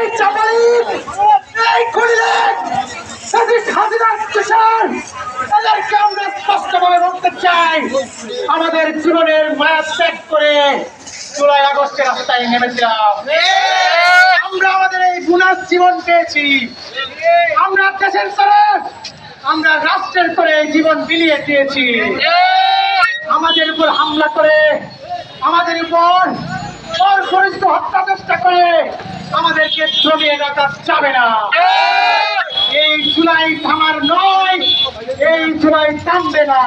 এই এদেরকে আমরা স্পষ্টভাবে বলতে চাই, আমাদের জীবনের মায়া ত্যাগ করে জুলাই আগস্টের রাস্তায় নেমেছিলাম। আমরা আমাদের এই বুনাস জীবন পেয়েছি। আমরা দেশের তরে আমরা রাষ্ট্রের করে জীবন বিলিয়ে দিয়েছি। আমাদের উপর হামলা করে, আমাদের উপর পরিচিত হত্যা চেষ্টা করে আমাদেরকে জমিয়ে রাখা যাবে না। এই জুলাই থামার নয়, এই জুলাই থামবে না।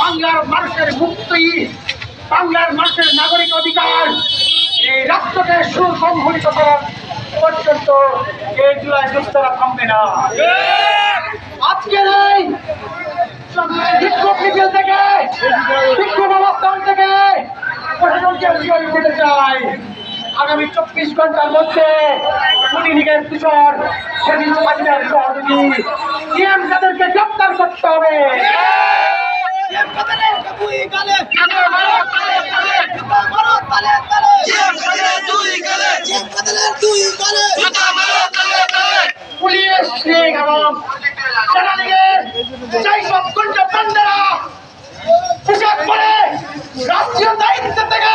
বাংলার মানুষের মুক্তি, বাংলার মানুষের নাগরিক অধিকার এই রাষ্ট্রকে সুসংগঠিত করার পর্যন্ত এই জুলাই দুস্তরা থামবে না। আজকের এই বিক্ষোভ থেকে বিক্ষোভ অবস্থান থেকে প্রশাসনকে চাই। আগামী চব্বিশ ঘণ্টার মধ্যে লীগের কিশোর, সেদিন হাজিরার সহযোগী সিএম তাদেরকে গ্রেপ্তার করতে হবে। পুলিশ দায়িত্ব থেকে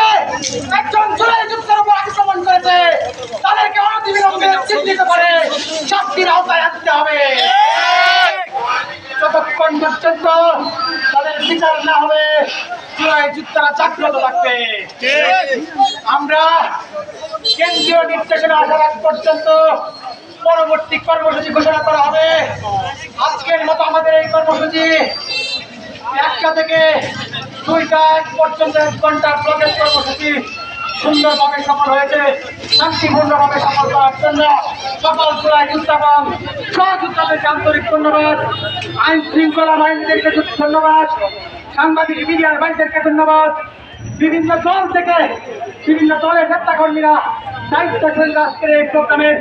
জুলাই যুদ্ধের উপর আক্রমণ করেছে তাদেরকে অনতিবিলম্বে চিহ্নিত করে শাস্তির আওতায় আনতে হবে। যতক্ষণ পর্যন্ত তাদের বিচার না হবে যুদ্ধরা জাগ্রত থাকবে। আমরা কেন্দ্রীয় নির্দেশনা আসার পর্যন্ত পরবর্তী কর্মসূচি ঘোষণা করা হবে। আজকের মতো আমাদের এই কর্মসূচি একটা থেকে দুইটা পর্যন্ত এক ঘণ্টার ব্লকের কর্মসূচি সুন্দরভাবে সফল হয়েছে। শান্তিপূর্ণভাবে ধন্যবাদ, আইন শৃঙ্খলা ধন্যবাদ, সাংবাদিক ধন্যবাদ, বিভিন্ন দল থেকে বিভিন্ন দলের নেতা কর্মীরা দায়িত্বশীল রাষ্ট্রের এই প্রোগ্রামের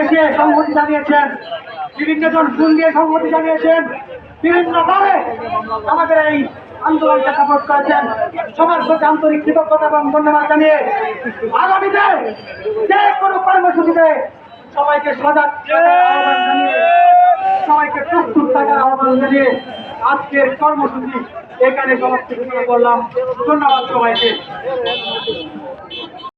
এসে সংহতি জানিয়েছেন, বিভিন্ন জন ফুল দিয়ে সংহতি জানিয়েছেন বিভিন্ন ভাবে আমাদের এই আন্দোলনকে সাপোর্ট করেছেন। সবার প্রতি আন্তরিক কৃতজ্ঞতা এবং ধন্যবাদ জানিয়ে আগামীতে যে কোনো কর্মসূচিতে সবাইকে সজাগ সবাইকে প্রস্তুত থাকার আহ্বান জানিয়ে আজকের কর্মসূচি এখানে সমাপ্তি ঘোষণা করলাম। ধন্যবাদ সবাইকে।